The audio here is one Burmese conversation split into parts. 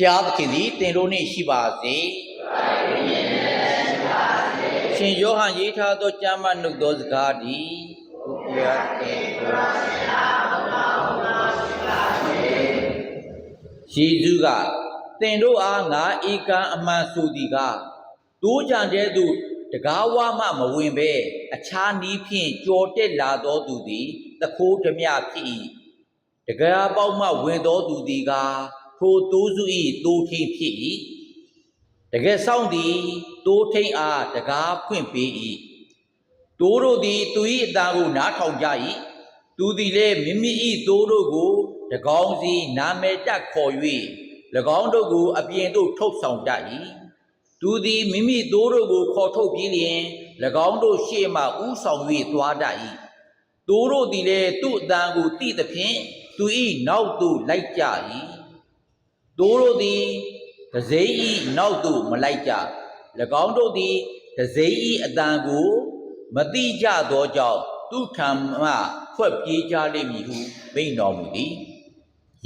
ဖျားသခင်သည်တင်တို့နှင့်ရှိပါစေရှင်ယောဟန်ရေးထားသောကျမ်းမာနှုတ်သောစကားသည်ဘုရားသခင်ယေရှုကတင်တို့အားငါဧကံအမှန်ဆိုသည်ကတိုးကြံတဲ့သူတကားဝမှမဝင်ဘဲအခြားနီးဖြင့်ကြော်တက်လာသောသူသည်တခိုးဓမြဖြစ်၏တကားပေါက်မှဝင်သောသူသည်က ထိုတိုးစု၏တိုးထင်းဖြစ်၏တကယ်ဆောင်သည်တိုးထင်းအားတကားဖွင့်ပေး၏တိုးတို့သည်သူ၏အတန်ကိုနားထောင်ကြ၏သူသည်လည်းမိမိ၏တိုးတို့ကိုတကောင်းစီနာမည်တက်ခေါ်၍၎င်းတို့ကိုအပြင်သို့ထုတ်ဆောင်ကြ၏သူသည်မိမိတိုးတို့ကိုခေါ်ထုတ်ပြီးလျင်၎င်းတို့ရှေ့မှဥဆောင်၍သွားတတ်၏တိုးတို့သည်လည်းသူ့အတန်ကိုသိသဖြင့်သူ၏နောက်သို့လိုက်ကြ၏ တိုးတို့သည်တစိမ့်၏နောက်သို့မလိုက်ကြ၎င်းတို့သည်တစိမ့်၏အတန်ကိုမတိကြသောကြောင့်သူထံမှဖွက်ပြေးကြလိမ့်မည်ဟုမိန့်တော်မူသည်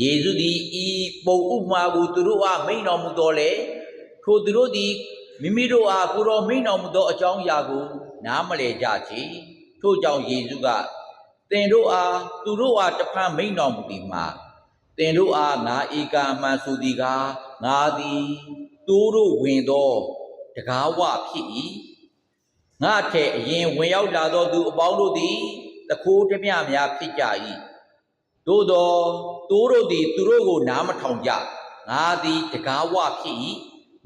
ယေရှုသည်ဤပုံဥပမာကိုသူတို့အားမိန့်တော်မူတော်လေထိုသူတို့သည်မိမိတို့အားကိုယ်တော်မိန့်တော်မူသောအကြောင်းအရာကို နားမလည်ကြချေထို့ကြောင့်ယေရှုကသင်တို့အားသူတို့အားတဖန်မိန့်တော်မူသည်မှာ သင်တို့အားငါဧကံမှန်ဆိုသည်ကားငါသည်သူတို့ဝင်သောတကားဝဖြစ်၏ငါထက်အရင်ဝင်ရောက်လာသောသူအပေါင်းတို့သည်တခိုးဓမြများဖြစ်ကြ၏။သို့သောတိုးတို့သည်သူတို့ကိုနားမထောင်ကြငါသည်တကားဝဖြစ်၏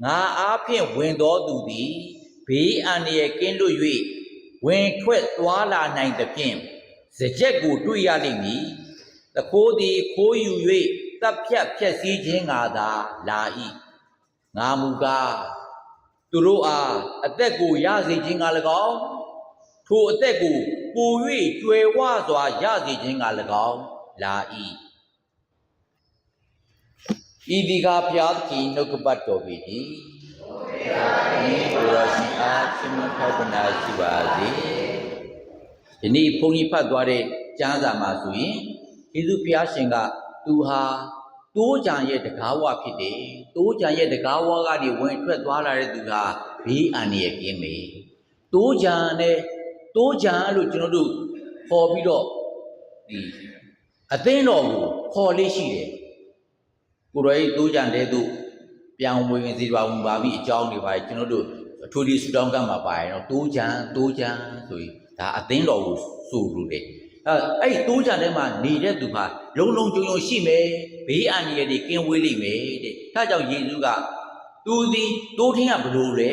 ငါအားဖြင့်ဝင်တော်သူသည်ဘေးအန္တရာယ်ကင်းလွတ်၍ဝင်ထွက်သွားလာနိုင်သဖြင့်စကြက်ကိုတွေ့ရလိမ့်မည် တခိုးသည်ခိုးယူ၍တပ်ဖြတ်ဖြက်စည်းခြင်းငါသာလာ၏ငါမူကားသူတို့အားအသက်ကိုရစေခြင်းက၎င်းထိုအသက်ကိုပို၍ကျွယ်ဝစွာရစေခြင်းက၎င်းလာ၏ဤဒီကဖျားသခင်နှုတ်ကပတ်တော်ပေသည်ဒီကိုယ်တော်ရှင်အားရှင်မထောက်ပနာရှိပါစေဒီနေ့ဘုန်းကြီးဖတ်သွားတဲ့ကျမ်းစာမှာဆိုရင် ယေရှုဖျားရှင်ကသူဟာတိုးကြံရဲ့တကားဝဖြစ်တယ်တိုးကြံရဲ့တကားဝကနေဝင်ထွက်သွားလာတဲ့သူဟာဘေးအန္တရာယ်ကင်းမေတိုးကြံနဲ့တိုးကြံလို့ကျွန်တော်တို့ခေါ်ပြီးတော့ဒီအသင်းတော်ကိုခေါ်လေးရှိတယ်ကိုရောကြီးတိုးကြံတဲ့သူပြောင်းဝင်စီပါဝင်ပါပြီအကြောင်းတွေပါကျွန်တော်တို့အထူးဒီဆူတောင်းကမှာပါရင်တော့တိုးကြံတိုးကြံဆိုရင်ဒါအသင်းတော်ကိုဆိုလို့တယ် အဲအဲ့ဒီတိုးကြံထဲမှာနေတဲ့သူဟာလုံလုံကြုံကြုံရှိမယ်ဘေးအန္တရာယ်တွေကင်းဝေးလိမ့်မယ်တဲ့ဒါကြောင့်ယေရှုကသူသည်တိုးထင်းကဘလို့လဲ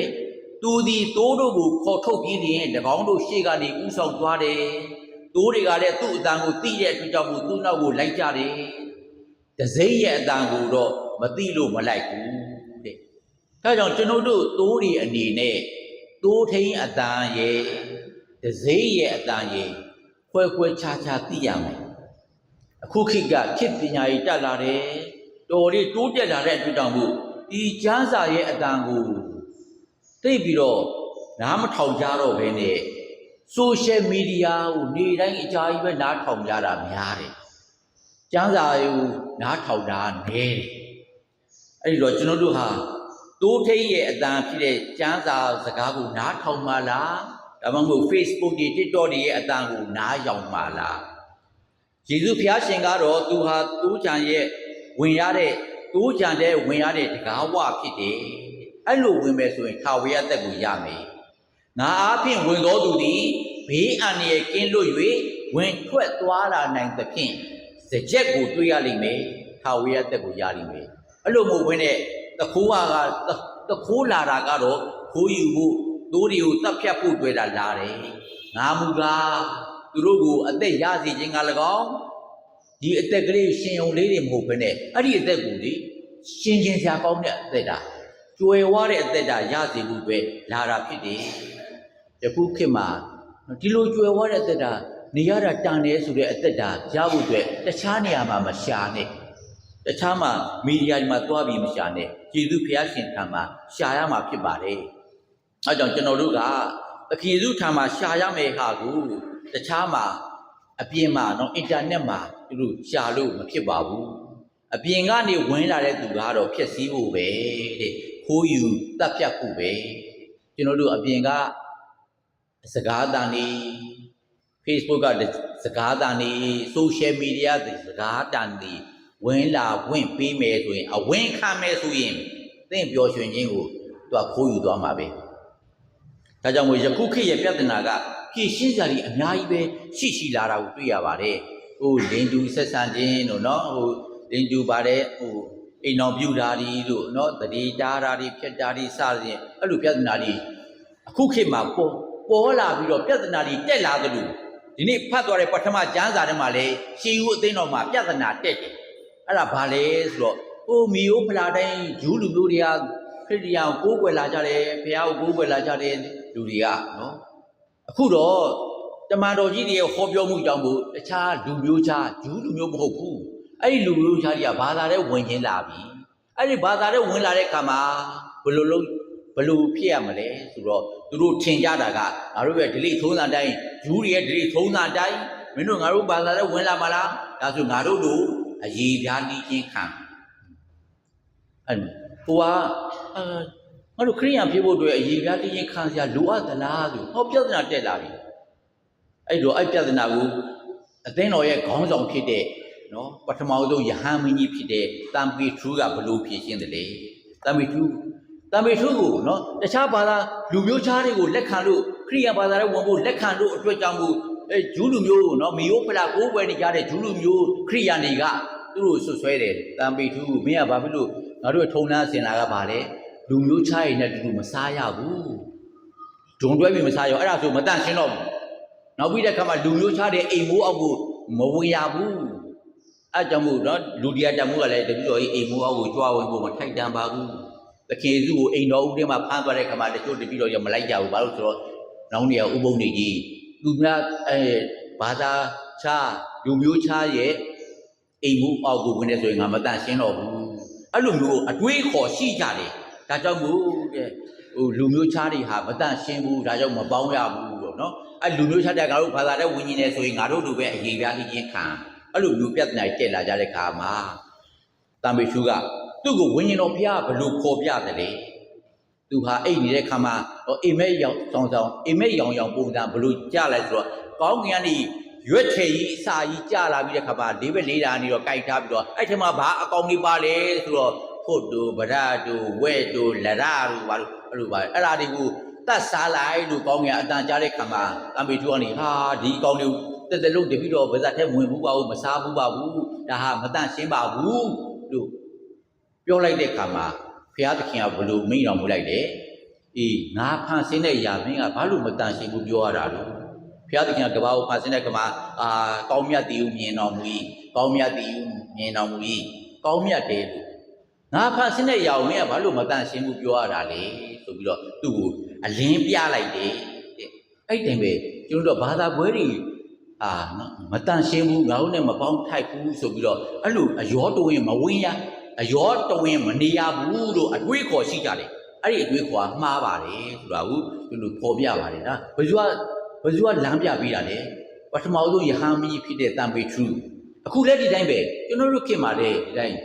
သူသည်တိုးတို့ကိုခေါ်ထုတ်ပြီးရင်၎င်းတို့ရှေ့ကနေဥဆောင်သွားတယ်တိုးတွေကလည်းသူ့အတန်ကိုသိတဲ့အတွက်ကြောင့်မို့သူ့နောက်ကိုလိုက်ကြတယ်။တစိမ့်ရဲ့အတန်ကိုတော့မသိလို့မလိုက်ဘူးတဲ့။ဒါကြောင့်ကျွန်တော်တို့တိုးတွေအနေနဲ့တိုးထိန်အတန်ရဲ့တစိမ့်ရဲ့အတန်ရဲ့ ခွဲခွဲခြားခြားသိရမယ်။အခုခေတ်ကခေတ်ပညာရေးတက်လာတယ်။တော်လေးတိုးတက်လာတဲ့အတွက်ကြောင့်မို့ဒီကျမ်းစာရဲ့အတန်ကိုသိပြီးတော့နားမထောင်ကြတော့ဘဲနဲ့ဆိုရှယ်မီဒီယာကိုနေတိုင်းအကြာကြီးပဲနားထောင်ကြတာများတယ်။ကျမ်းစာကိုနားထောင်တာနည်းတယ်။အဲ့ဒီတော့ကျွန်တော်တို့ဟာတိုးထိတ်ရဲ့အတန်ဖြစ်တဲ့ကျမ်းစာစကားကိုနားထောင်မှလား ဒါမှမဟုတ် Facebook တွေ TikTok တွေရဲ့အတန်ကိုနားယောင်မှလားယေရှုဖျားရှင်ကတော့သူဟာတိုးကြံရဲ့ဝင်ရတဲ့တိုးကြံတဲ့ဝင်ရတဲ့တကားဝဖြစ်တယ်။အဲ့လိုဝင်မယ်ဆိုရင်ထာဝရအသက်ကိုရမယ်။ငါအားဖြင့်ဝင်တော်သူသည်ဘေးအန္တရာယ်ကင်းလွတ်၍ဝင်ထွက်သွားလာနိုင်သဖြင့်စကြက်ကိုတွေ့ရလိမ့်မယ်။ထာဝရအသက်ကိုရလိမ့်မယ်။အဲ့လိုမဟုတ်ဘဲနဲ့တခိုးကတခိုးလာတာကတော့ခိုးယူဖို့ တိုးတွေကိုတတ်ဖြတ်ဖို့တွေ့တာလာတယ်။ငါမူကားသူတို့ကိုအသက်ရစေခြင်းက၎င်းဒီအသက်ကလေးရှင်ုံလေးတွေမဟုတ်ဘဲနဲ့အဲ့ဒီအသက်ကိုလေရှင်ကျင်စရာကောင်းတဲ့အသက်တာကျွယ်ဝတဲ့အသက်တာရစေဖို့ပဲလာတာဖြစ်တယ်။ယခုခေတ်မှာဒီလိုကြွယ်ဝတဲ့အသက်တာနေရတာတန်တယ်ဆိုတဲ့အသက်တာရဖို့အတွက်တခြားနေရာမှာမရှာနဲ့တခြားမှာမီဒီယာတွေမှာသွားပြီးမရှာနဲ့ကျေးဇူးဖျားရှင်ထံမှာရှာရမှာဖြစ်ပါတယ် အဲကြောင့်ကျွန်တော်တို့ကသခင်စုထာမှာရှာရမယ်ဟာကိုတခြားမှာအပြင်မှာနော်အင်တာနက်မှာသူတို့ရှာလို့မဖြစ်ပါဘူးအပြင်ကနေဝင်လာတဲ့သူကတော့ဖြက်စီးဖို့ပဲတဲ့ခိုးယူတပ်ဖြတ်ဖို့ပဲကျွန်တော်တို့အပြင်ကစကားတန်နေ Facebook ကစကားတန်နေ social media တွေစကားတန်နေဝင်လာဝင်ပေးမယ်ဆိုရင်အဝင်ခံမယ်ဆိုရင်သင်ပျော်ရွှင်ခြင်းကိုသူကခိုးယူသွားမှာပဲ ဒါကြောင့်မို့ယခုခေတ်ရဲ့ပြဿနာကဖြည့်ရှင်းစရာကြီးအများကြီးပဲရှိရှိလာတာကိုတွေ့ရပါတယ်။ဟိုလင်တူဆက်ဆံခြင်းတို့နော်ဟိုလင်တူပါတဲ့ဟိုအိမ်အောင်ပြူတာတွေတို့နော်တတိတာတာတွေဖြတ်တာတွေစသဖြင့်အဲ့လိုပြဿနာတွေအခုခေတ်မှာပေါ်ပေါ်လာပြီးတော့ပြဿနာတွေတက်လာသလိုဒီနေ့ဖတ်သွားတဲ့ပထမကျမ်းစာထဲမှာလည်းရှေးဦးအသိန်းတော်မှာပြဿနာတက်တယ်။အဲ့ဒါဘာလဲဆိုတော့ဟိုမီယိုဖလာတိုင်းဂျူးလူမျိုးတွေကခရစ်ယာန်ကိုကိုးကွယ်လာကြတယ်ဖះကိုကိုးကွယ်လာကြတယ် လူတွေကနော်အခုတော့တမန်တော်ကြီးတွေရဲ့ဟောပြောမှုကြောင့်မို့တခြားလူမျိုးခြားဂျူးလူမျိုးမဟုတ်ဘူးအဲ့ဒီလူမျိုးခြားတွေကဘာသာတဲ့ဝင်ချင်းလာပြီအဲ့ဒီဘာသာတဲ့ဝင်လာတဲ့အခါမှာဘယ်လိုလုပ်ဘယ်လိုဖြစ်ရမလဲဆိုတော့သူတို့ထင်ကြတာကငါတို့ရဲ့ဒလိထုံးစံတိုင်းဂျူးတွေရဲ့ဒလိထုံးစံတိုင်းမင်းတို့ငါတို့ဘာသာတဲ့ဝင်လာမလားဒါဆိုငါတို့တို့အရေးပြားနေချင်းခံအဲ့ဟိုကအာ ငါတို့ခရိယံဖြစ်ဖို့အတွက်အရေးပြားနေချင်းခံစရာလိုအပ်သလားဆိုဟောပြဿနာတက်လာပြီအဲ့တော့အဲ့ပြဿနာကိုအသင်းတော်ရဲ့ခေါင်းဆောင်ဖြစ်တဲ့နော်ပထမဆုံးယဟန်မင်းကြီးဖြစ်တဲ့တမ်ပီထရူးကဘလို့ဖြည့်ရှင်းတယ်လေတမ်ပီထရူးတမ်ပီထရူးကိုနော်တခြားဘာသာလူမျိုးခြားတွေကိုလက်ခံလို့ခရိယံဘာသာတွေဝင်ဖို့လက်ခံလို့အတွက်ကြောင့်မို့အဲဂျူးလူမျိုးကိုနော်မီယိုဖလာကိုးပွဲနေကြတဲ့ဂျူးလူမျိုးခရိယံတွေကသူတို့ဆွဆွဲတယ်တမ်ပီထရူးကိုမင်းကဘာဖြစ်လို့ငါတို့ရဲ့ထုံနှန်းစင်လာကဘာလဲ လူမျိုးခြားရည်နဲ့တူတူမစားရဘူးဂျုံတွဲပြီးမစားရအဲ့ဒါဆိုမတန့်ရှင်းတော့ဘူးနောက်ပြီးတဲ့ခါမှာလူမျိုးခြားတဲ့အိမ်မိုးအောက်ကိုမဝင်ရဘူးအဲကြောင့်မို့နော်လူတရားတမှုကလည်းတပည့်တော်ကြီးအိမ်မိုးအောက်ကိုကြွားဝင်ဖို့မထိုက်တန်ပါဘူးတခင်စုကိုအိမ်တော်ဦးထဲမှာဖမ်းသွားတဲ့ခါမှာတချို့တပည့်တော်ကြီးမလိုက်ကြဘူးဘာလို့ဆိုတော့နောင်နေရဥပုံနေကြီးသူများအဲဘာသာခြားလူမျိုးခြားရဲ့အိမ်မိုးအောက်ကိုဝင်နေဆိုရင်ငါမတန့်ရှင်းတော့ဘူးအဲ့လိုမျိုးအတွေးခေါ်ရှိကြတယ် ဒါကြောင့်မို့တဲ့ဟိုလူမျိုးခြားတွေဟာမတန့်ရှင်းဘူးဒါကြောင့်မပေါင်းရဘူးတော့နော်အဲ့လူမျိုးခြားတဲ့ငါတို့ဘာသာတဲ့ဝิญဉ်နေဆိုရင်ငါတို့တို့ပဲအရေးပြားခြင်းခံအဲ့လိုမျိုးပြဿနာတက်လာကြတဲ့ခါမှာတံမေရှုကသူ့ကိုဝิญဉ်တော်ဘုရားဘယ်လိုခေါ်ပြတယ်လဲသူဟာအိတ်နေတဲ့ခါမှာဟောအိမ်မက်ရောင်ဆောင်ဆောင်အိမ်မက်ရောင်ရောင်ပုံစံဘယ်လိုကြလိုက်ဆိုတော့ကောင်းကင်ကနေရွက်ထေကြီးအစာကြီးကြလာပြီးတဲ့ခါမှာလေးဘက်လေးဓာနေတော့ကြိုက်ထားပြီးတော့အဲ့ထက်မှာဘာအကောင်ကြီးပါလဲဆိုတော့ ဖို့တူဗရတူဝဲတူလရတူဘာလို့အဲ့လိုပါအဲ့ဒါတွေကိုတတ်စားလိုက်လို့ကောင်းကင်အတန်ကြားတဲ့ခါမှာတံမေရှုကနေဟာဒီကောင်းလေးတက်တက်လို့တပိတော့ဗဇတ်ထဲဝင်ဘူးပါဘူးမစားဘူးပါဘူးဒါဟာမတန့်ရှင်းပါဘူးလို့ပြောလိုက်တဲ့ခါမှာဘုရားသခင်ကဘလို့မိန့်တော်မူလိုက်တယ်အေးငါဖန်ဆင်းတဲ့ຢာမင်းကဘာလို့မတန့်ရှင်းဘူးပြောရတာလို့ဘုရားသခင်ကကဘာကိုဖန်ဆင်းတဲ့ကမှာအာကောင်းမြတ်တည်ဦးမြင်တော်မူ၏ကောင်းမြတ်တည်ဦးမြင်တော်မူ၏ကောင်းမြတ်တယ်လို့ ငါဖန်ဆင်းတဲ့ຢာကိုမင်းကဘာလို့မတန့်ရှင်းဘူးပြောရတာလေဆိုပြီးတော့သူ့ကိုအလင်းပြလိုက်တယ်တဲ့အဲ့တိုင်ပဲကျွန်တော်တို့ဘာသာပွဲတွေအာနော်မတန်ရှင်းဘူးငါတို့နဲ့မပေါင်းထိုက်ဘူးဆိုပြီးတော့အဲ့လိုအယောတဝင်မဝင်ရအယောတဝင်မနေရဘူးလို့အတွေးခေါ်ရှိကြတယ်အဲ့ဒီအတွေးခေါ်ကမှားပါတယ်ဆိုတာကိုဒီလိုပေါ်ပြပါတယ်နော်ဘယ်သူကဘယ်သူကလမ်းပြပေးတာလဲပထမဆုံးယဟန်မကြီးဖြစ်တဲ့တန်ပေထရူအခုလည်းဒီတိုင်းပဲကျွန်တော်တို့ခင်ပါလေဒီတိုင်း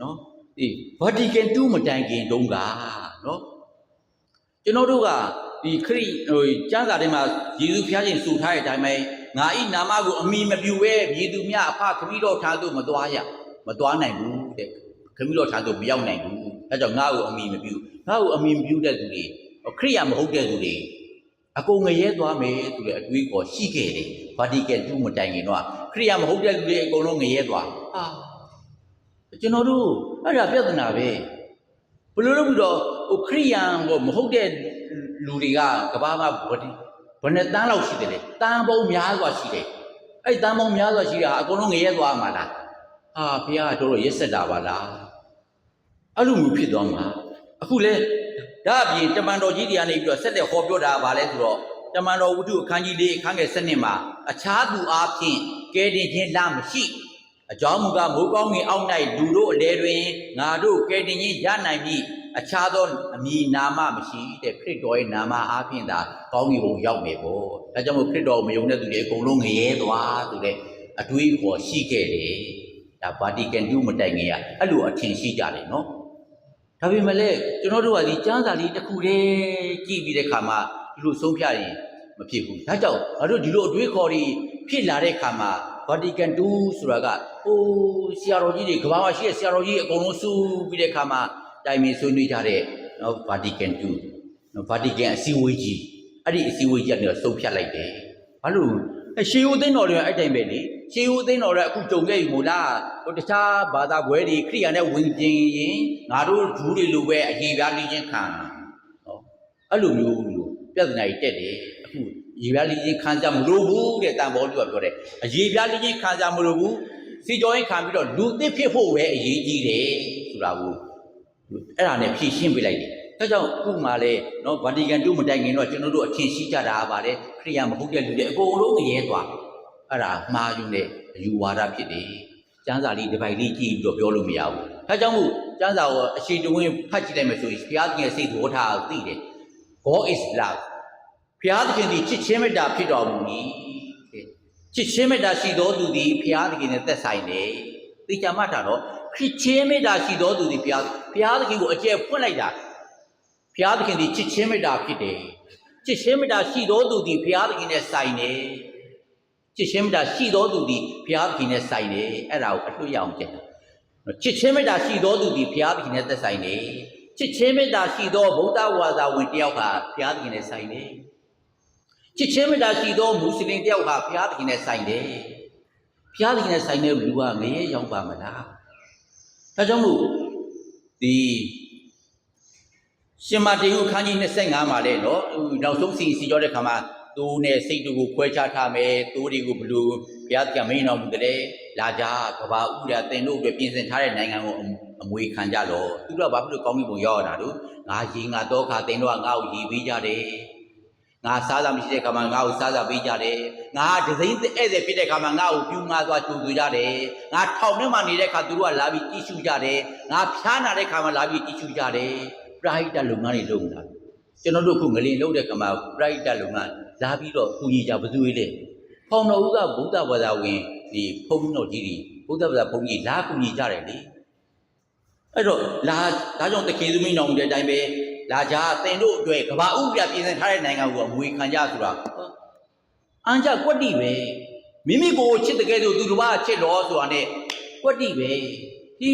နော် ဒီဗာတီကန်2မတိုင်ခင်တုန်းကနော်ကျွန်တော်တို့ကဒီခရစ်ဟိုကျမ်းစာထဲမှာယေရှုဖျားရှင်ဆိုထားတဲ့အတိုင်းပဲငါဤနာမကိုအမိမပြူပဲမြည်သူမြအဖခမည်းတော်ထားသို့မသွားရမသွားနိုင်ဘူးတဲ့ခမည်းတော်ထားသို့မရောက်နိုင်ဘူးအဲကြောင့်ငါ့ကိုအမိမပြူငါ့ကိုအမိမပြူတဲ့သူတွေခရိယာမဟုတ်တဲ့သူတွေအကုန်ငရဲသွားမယ်ဆိုတဲ့အတွေးခေါ်ရှိခဲ့တယ်ဗာတီကန်2မတိုင်ခင်တော့ခရိယာမဟုတ်တဲ့လူတွေအကုန်လုံးငရဲသွားဟာ ကျွန်တော်တို့အဲ့ဒါပြဿနာပဲဘယ်လိုလုပ်ပြီးတော့ဟိုခရိယာဟိုမဟုတ်တဲ့လူတွေကကဘာမှာဗာတီဘယ်နဲ့တန်းလောက်ရှိတယ်လဲတန်းပေါင်းများစွာရှိတယ်အဲ့တန်းပေါင်းများစွာရှိတာအကုန်လုံးငရဲသွားမှာလားဟာဘုရားတို့တော့ရက်ဆက်တာပါလားအဲ့လိုမျိုးဖြစ်သွားမှာအခုလဲဒါအပြင်တမန်တော်ကြီးတရားနေပြီးတော့ဆက်လက်ဟောပြောတာပါလဲဆိုတော့တမန်တော်ဝုဒ္ဓအခန်းကြီးလေးအခန်းငယ်7မှာအခြားသူအားဖြင့်ကဲတင်ခြင်းလမရှိ အကြောင်းမူကားမိုးကောင်းငင်အောက်၌လူတို့အလဲတွင်ငါတို့ကဲတင်ခြင်းရနိုင်ပြီအခြားသောအမည်နာမမရှိတဲ့ခရစ်တော်ရဲ့နာမအားဖြင့်သာကောင်းကင်ဘုံရောက်မယ်ပေါ့။ဒါကြောင့်မို့ခရစ်တော်ကိုမယုံတဲ့သူတွေအကုန်လုံးငရဲသွားဆိုတဲ့အတွေးခေါ်ရှိခဲ့တယ်ဒါဗာတီကန်တူးမတိုင်ခင်ကအဲ့လိုအထင်ရှိကြတယ်နော်ဒါပေမဲ့လည်းကျွန်တော်တို့ကဒီကျမ်းစာလေးတစ်ခုတည်းကြည့်ပြီးတဲ့ခါမှာဒီလိုဆုံးဖြတ်ရင်မဖြစ်ဘူးဒါကြောင့်ငါတို့ဒီလိုအတွေးခေါ်တွေဖြစ်လာတဲ့ခါမှာ ဗာတီကန်တူးဆိုတာကဟိုဆရာတော်ကြီးတွေကမ္ဘာမှာရှိတဲ့ဆရာတော်ကြီးအကုန်လုံးစုပြီးတဲ့ခါမှာတိုင်ပင်ဆွေးနွေးကြတဲ့နော်ဗာတီကန်တူးနော်ဗာတီကန်အစည်းအဝေးကြီးအဲ့ဒီအစည်းအဝေးကြီးကနေတော့ဆုံးဖြတ်လိုက်တယ်ဘာလို့အဲရှေးဦးသိန်းတော်တွေအဲ့တိုင်းပဲလေရှေးဦးသိန်းတော်တွေအခုကြုံခဲ့ပြီမို့လားဟိုတခြားဘာသာဘွဲတွေခရိယာနဲ့ဝင်ပြင်းရင်ငါတို့ဂျူးတွေလိုပဲအရေးပြားလေးချင်းခံနော်အဲ့လိုမျိုးလို့ပြဿနာကြီးတက်တယ်အခု ရေပြားလေးချင်းခံကြမလို့ဘူးတဲ့တန်ဘောလူကပြောတယ်အရေးပြားလေးချင်းခံကြမလို့ဘူးစီကြောရင်ခံပြီးတော့လူသစ်ဖြစ်ဖို့ပဲအရေးကြီးတယ်ဆိုတာကိုအဲ့ဒါနဲ့ဖြည့်ရှင်းပေးလိုက်တယ်ဒါကြောင့်အခုမှလည်းနော်ဗာတီကန်တူမတိုင်ခင်တော့ကျွန်တော်တို့အထင်ရှိကြတာပါလေခရိယာမဟုတ်တဲ့လူတွေအကုန်လုံးငရဲသွားအဲ့ဒါမှားယွင်းတဲ့အယူဝါဒဖြစ်တယ်ကျမ်းစာလေးတစ်ပိုက်လေးကြည့်ပြီးတော့ပြောလို့မရဘူးဒါကြောင့်မို့ကျမ်းစာကိုအရှိတဝင်းဖတ်ကြည့်လိုက်မယ်ဆိုရင်ဘုရားသခင်စိတ်သဘောထားကိုသိတယ် God is love ဘုရားသခင်သည်ချစ်ချင်းမေတ္တာဖြစ်တော်မူ၏တဲ့ချစ်ချင်းမေတ္တာရှိတော်သူသည်ဘုရားသခင်နဲ့သက်ဆိုင်တယ်သိကြမှတ်တာတော့ချစ်ချင်းမေတ္တာရှိတော်သူသည်ဘုရားဘုရားသခင်ကိုအကျယ်ဖွင့်လိုက်တာဘုရားသခင်သည်ချစ်ချင်းမေတ္တာဖြစ်တယ်ချစ်ချင်းမေတ္တာရှိတော်သူသည်ဘုရားသခင်နဲ့ဆိုင်တယ်ချစ်ချင်းမေတ္တာရှိတော်သူသည်ဘုရားသခင်နဲ့ဆိုင်တယ်အဲ့ဒါကိုအထွတ်ရအောင်ကျင့်တာချစ်ချင်းမေတ္တာရှိတော်သူသည်ဘုရားသခင်နဲ့သက်ဆိုင်တယ်ချစ်ချင်းမေတ္တာရှိသောဗုဒ္ဓဝါစာဝင်တယောက်ကဘုရားသခင်နဲ့ဆိုင်တယ် ချစ်ချင်းမေတ္တာရှိသောမွတ်စလင်တယောက်ဟာဘုရားသခင်နဲ့ဆိုင်တယ်ဘုရားသခင်နဲ့ဆိုင်တဲ့လူကငရဲရောက်ပါမလားဒါကြောင့်မို့ဒီရှင်မတေယုခန်းကြီး25မှာလဲနော်ဟိုနောက်ဆုံးစီစီကြောတဲ့ခါမှာသူနဲ့စိတ်တူကိုခွဲခြားထားမယ်သူတွေကိုဘလို့ဘုရားသခင်မင်းတော်မူတယ်လာကြကဘာဥရတင်တို့အတွက်ပြင်ဆင်ထားတဲ့နိုင်ငံကိုအမွေခံကြတော့သူတို့ကဘာဖြစ်လို့ကောင်းကင်ဘုံရောက်ရတာတို့ငါရီငါတော့ခါတင်တို့ကငါ့ကိုရီပေးကြတယ် ငါစားစားမရှိတဲ့ခါမှာငါ့ကိုစားစားပေးကြတယ်။ငါဒစိမ့်ဧည့်သည်ဖြစ်တဲ့ခါမှာငါ့ကိုပြူငါသွားကြိုဆိုကြတယ်။ငါထောင်ထဲမှာနေတဲ့ခါသူတို့ကလာပြီးကြည့်ရှုကြတယ်။ငါဖျားနာတဲ့ခါမှာလာပြီးကြည့်ရှုကြတယ်။ပရိဟိတလုပ်ငန်းတွေလုပ်နေတာ။ကျွန်တော်တို့ခုငလင်လုပ်တဲ့ခါမှာပရိဟိတလုပ်ငန်းလာပြီးတော့ကူညီကြဘယ်သူတွေလဲ။ဖောင်တော်ဦးကဗုဒ္ဓဘာသာဝင်ဒီဘုန်းကြီးတော်ကြီးတွေဗုဒ္ဓဘာသာဘုန်းကြီးလာကူညီကြတယ်လေ။အဲ့တော့လာဒါကြောင့်တခင်သမီးတော်တဲ့အတိုင်းပဲ လာကြတင်တို့အတွက်ကဘာဥပဒေပြင်ဆင်ထားတဲ့နိုင်ငံကိုအမွေခံကြဆိုတာအန်ကြကွက်တိပဲမိမိကိုယ်ချစ်တဲ့ကဲဆိုသူတစ်ပါးချစ်တော်ဆိုတာနဲ့ကွက်တိပဲဒီ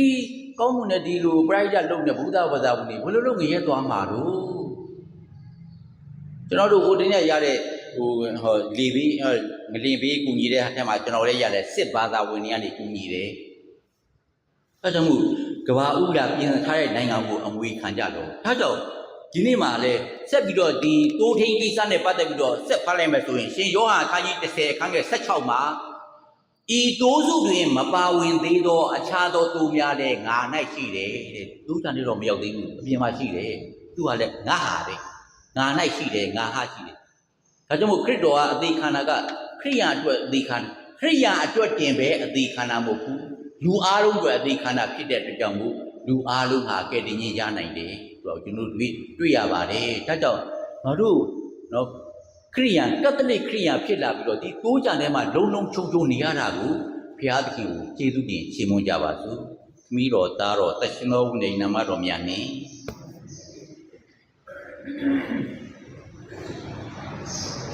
ကောင်းမှုနဲ့ဒီလိုပရိဒတ်လုပ်နေဘုရားဘာသာဝင်တွေဘယ်လိုလုပ်ငရဲသွားမှာတော့ကျွန်တော်တို့ဟိုတင်းရရတဲ့ဟိုဟောလေဘေးငလင်ဘေးကူညီတဲ့အခါမှာကျွန်တော်လည်းရတယ်စစ်ဘာသာဝင်တွေကနေကူညီတယ်အဲကြောင့်မို့ကဘာဥဒပြင်ဆင်ထားတဲ့နိုင်ငံကိုအမွေခံကြတော့ဒါကြောင့် ဒီနေ့မှာလည်းဆက်ပြီးတော့ဒီတိုးထိန်ကိစ္စနဲ့ပတ်သက်ပြီးတော့ဆက်ဖတ်လိုက်မယ်ဆိုရင်ရှင်ယောဟန်အခန်းကြီး30အခန်းငယ်16မှာဤတိုးစုတွင် မပါဝင်သေးသော အခြားသောတိုးများလည်းငါ၌ရှိတယ်တဲ့သူတန်တွေတော့မရောက်သေးဘူးအပြင်မှာရှိတယ်သူကလည်းငါဟာတဲ့ငါ၌ရှိတယ်ငါဟာရှိတယ်ဒါကြောင့်မို့ခရစ်တော်ကအသေးခန္ဓာကခရိယာအတွက်အသေးခန္ဓာခရိယာအတွက်တင်ပဲအသေးခန္ဓာမဟုတ်ဘူးလူအားလုံးအတွက်အသေးခန္ဓာဖြစ်တဲ့အတွက်ကြောင့်မို့လူအားလုံးဟာကဲ့တင်ခြင်းရနိုင်တယ် ဆိုတော့ကျွန်တော်တို့တွေ့တွေ့ရပါတယ်ဒါကြောင့်ငါတို့နော်ခရိယန်ကက်သလစ်ခရိယန်ဖြစ်လာပြီးတော့ဒီတိုးကြံထဲမှာလုံလုံချုံချုံနေရတာကိုဘုရားသခင်ကိုကျေးဇူးတင်ချီးမွမ်းကြပါစို့သမီးတော်သားတော်တရှင်တော်ဝိနေနမတော်မြတ်နှင့်